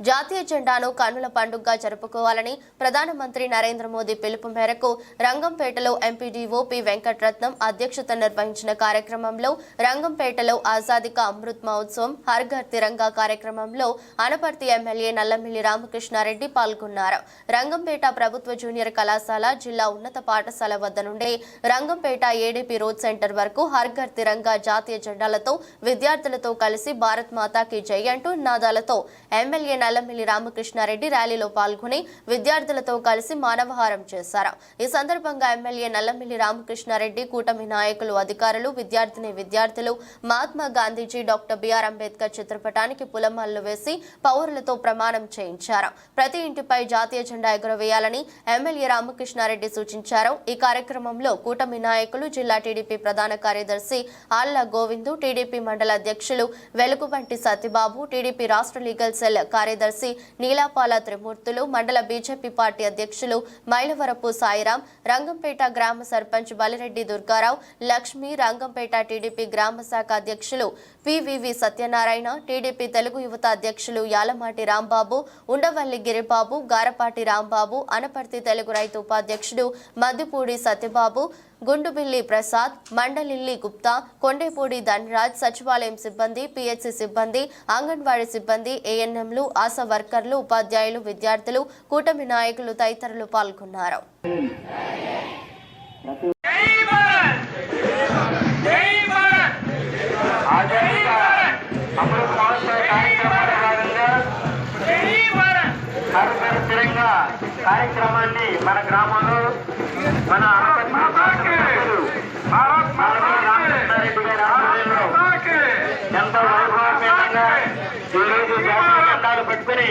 జాతీయ జెండాను కన్నుల పండుగగా జరుపుకోవాలని ప్రధానమంత్రి నరేంద్ర మోదీ పిలుపు మేరకు రంగంపేటలో ఎంపీడీఓ పి వెంకటరత్నం అధ్యక్షత నిర్వహించిన కార్యక్రమంలో రంగంపేటలో ఆజాదిక అమృత్ మహోత్సవం హర్ ఘర్ తిరంగా కార్యక్రమంలో అనపర్తి ఎమ్మెల్యే నల్లమిల్లి రామకృష్ణారెడ్డి పాల్గొన్నారు. రంగంపేట ప్రభుత్వ జూనియర్ కళాశాల జిల్లా ఉన్నత పాఠశాల వద్ద నుండి Rangampet ADP road centre Har Ghar Ghar Tiranga జాతీయ జెండాలతో విద్యార్థులతో కలిసి భారత్ మాతాకి జై అంటూ నినాదాలతో ఎమ్మెల్యే నల్లమిల్లి రామకృష్ణారెడ్డి ర్యాలీలో పాల్గొని విద్యార్థులతో కలిసి మానవహారం చేశారు. ఈ సందర్భంగా ఎమ్మెల్యే నల్లంపల్లి రామకృష్ణారెడ్డి కూటమి నాయకులు అధికారులు విద్యార్థిని విద్యార్థులు Mahatma Gandhiji doctor B R Ambedkar చిత్రపటానికి పులమాలు వేసి పౌరులతో ప్రమాణం చేయించారు. ప్రతి ఇంటిపై జాతీయ జెండా ఎగురవేయాలని ఎమ్మెల్యే రామకృష్ణారెడ్డి సూచించారు. ఈ కార్యక్రమంలో కూటమి నాయకులు జిల్లా టీడీపీ ప్రధాన కార్యదర్శి ఆళ్ళ గోవిందు టీడీపీ మండల అధ్యక్షులు వెలుగుబంటి సత్యబాబు టీడీపీ రాష్ట్ర లీగల్ సెల్ కార్యదర్శి నీలాపాల త్రిమూర్తులు మండల బీజేపీ పార్టీ అధ్యక్షులు మైలవరపు సాయిరాం రంగంపేట గ్రామ సర్పంచ్ బలిరెడ్డి దుర్గారావు లక్ష్మి రంగంపేట టీడీపీ గ్రామ శాఖ అధ్యక్షులు పివివి సత్యనారాయణ టీడీపీ తెలుగు యువత అధ్యక్షులు యాలమాటి రాంబాబు ఉండవల్లి గిరిబాబు గారపాటి రాంబాబు అనపర్తి తెలుగు రైతు ఉపాధ్యక్షుడు మద్దిపూడి సత్యబాబు గుండుబిల్లి ప్రసాద్ మండలిల్లి గుప్తా కొండేపూడి ధనరాజ్ సచివాలయం సిబ్బంది పిహెచ్సి సిబ్బంది అంగన్వాడీ సిబ్బంది ఏఎన్ఎంలు ఆశా వర్కర్లు ఉపాధ్యాయులు విద్యార్థులు కూటమి నాయకులు తదితరులు పాల్గొన్నారు. కార్యక్రమాన్ని మన గ్రామంలో మన అనపర్తి శాసనసభ్యులు భారత్ నల్లమల్లి రామకృష్ణారెడ్డి గారి ఆధ్వర్యంలో మాతాకి ఎంతో వైభవపేతంగా ఈరోజు జాతీయ జెండాలు పట్టుకుని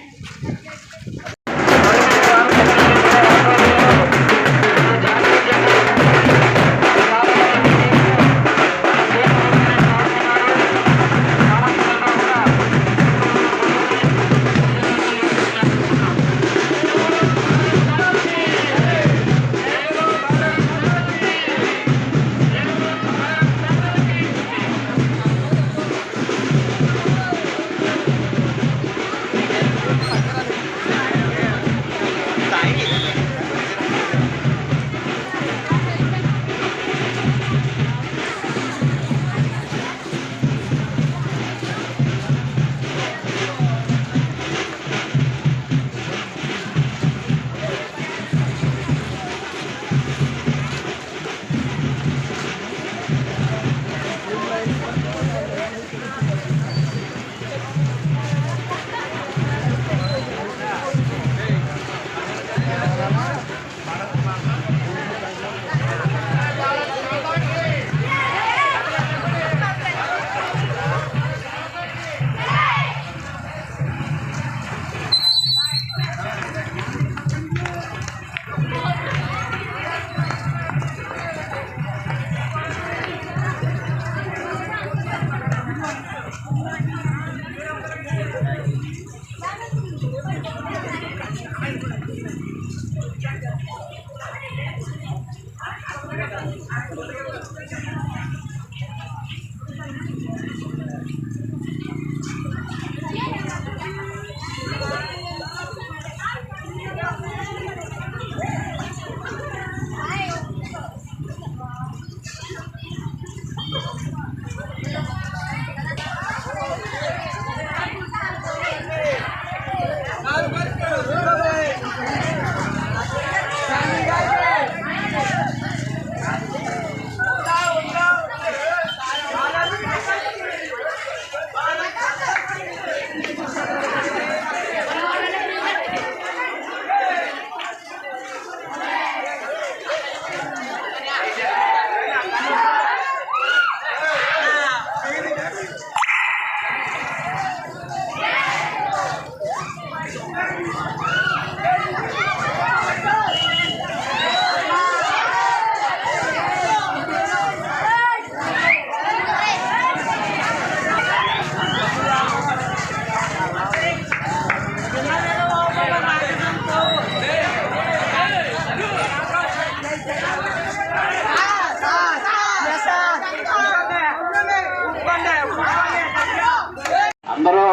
అందరూ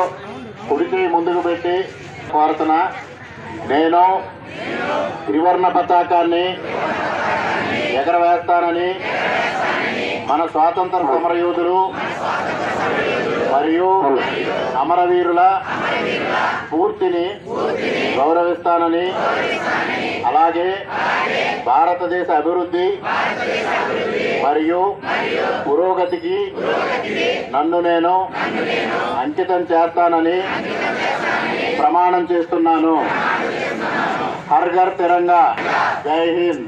కుడికి ముందుకు పెట్టి కోరుతున్న. నేను త్రివర్ణ పతాకాన్ని ఎగరవేస్తానని మన స్వాతంత్ర సమరయోధులు మరియు అమరవీరుల పూర్తిని గౌరవిస్తానని అలాగే భారతదేశ అభివృద్ధి మరియు పురోగతికి నన్ను నేను అంకితం చేస్తానని ప్రమాణం చేస్తున్నాను. హర్ ఘర్ తిరంగా జై హింద్.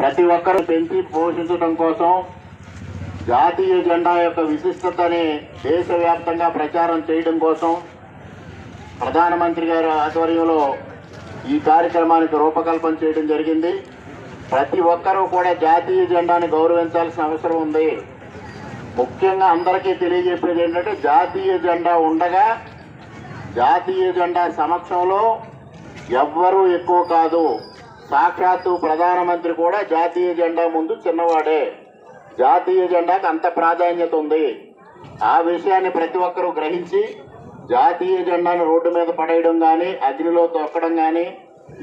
ప్రతి ఒక్కరూ పెంచి పోషించడం కోసం జాతీయ జెండా యొక్క విశిష్టతని దేశవ్యాప్తంగా ప్రచారం చేయడం కోసం ప్రధానమంత్రి గారి ఆధ్వర్యంలో ఈ కార్యక్రమానికి రూపకల్పన చేయడం జరిగింది. ప్రతి ఒక్కరూ కూడా జాతీయ జెండాని గౌరవించాల్సిన అవసరం ఉంది. ముఖ్యంగా అందరికీ తెలియజెప్పేది ఏంటంటే జాతీయ జెండా ఉండగా జాతీయ జెండా సమక్షంలో ఎవ్వరూ ఎక్కువ కాదు. సాక్షాత్తు ప్రధానమంత్రి కూడా జాతీయ జెండా ముందు చిన్నవాడే. జాతీయ జెండాకు అంత ప్రాధాన్యత ఉంది. ఆ విషయాన్ని ప్రతి ఒక్కరూ గ్రహించి జాతీయ జెండాను రోడ్డు మీద పడేయడం కానీ అగ్నిలో తొక్కడం కానీ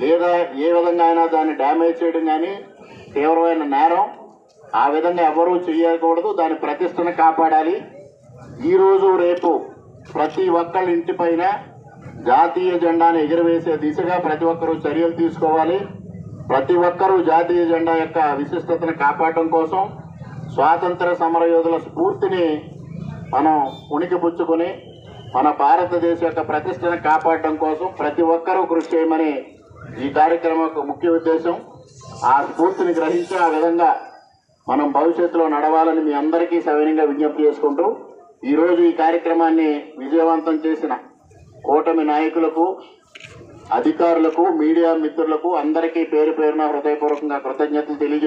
లేదా ఏ విధంగా అయినా దాన్ని డ్యామేజ్ చేయడం కానీ తీవ్రమైన నేరం. ఆ విధంగా ఎవరూ చేయకూడదు. దాని ప్రతిష్టను కాపాడాలి. ఈ రోజు రేపు ప్రతి ఒక్కళ్ళ ఇంటిపైన జాతీయ జెండాను ఎగురవేసే దిశగా ప్రతి ఒక్కరూ చర్యలు తీసుకోవాలి. ప్రతి ఒక్కరూ జాతీయ జెండా యొక్క విశిష్టతను కాపాడటం కోసం స్వాతంత్ర సమరయోధుల స్ఫూర్తిని మనం ఉనికి పుచ్చుకొని మన భారతదేశం యొక్క ప్రతిష్టను కాపాడటం కోసం ప్రతి ఒక్కరూ కృషి చేయమని ఈ కార్యక్రమం యొక్క ముఖ్య ఉద్దేశం. ఆ స్ఫూర్తిని గ్రహించి ఆ విధంగా మనం భవిష్యత్తులో నడవాలని మీ అందరికీ సవినయంగా విజ్ఞప్తి చేసుకుంటూ ఈరోజు ఈ కార్యక్రమాన్ని విజయవంతం చేసిన కూటమి నాయకులకు అధికారులకు మీడియా మిత్రులకు అందరికీ పేరు పేరున హృదయపూర్వకంగా కృతజ్ఞతలు తెలియజేస్తున్నాను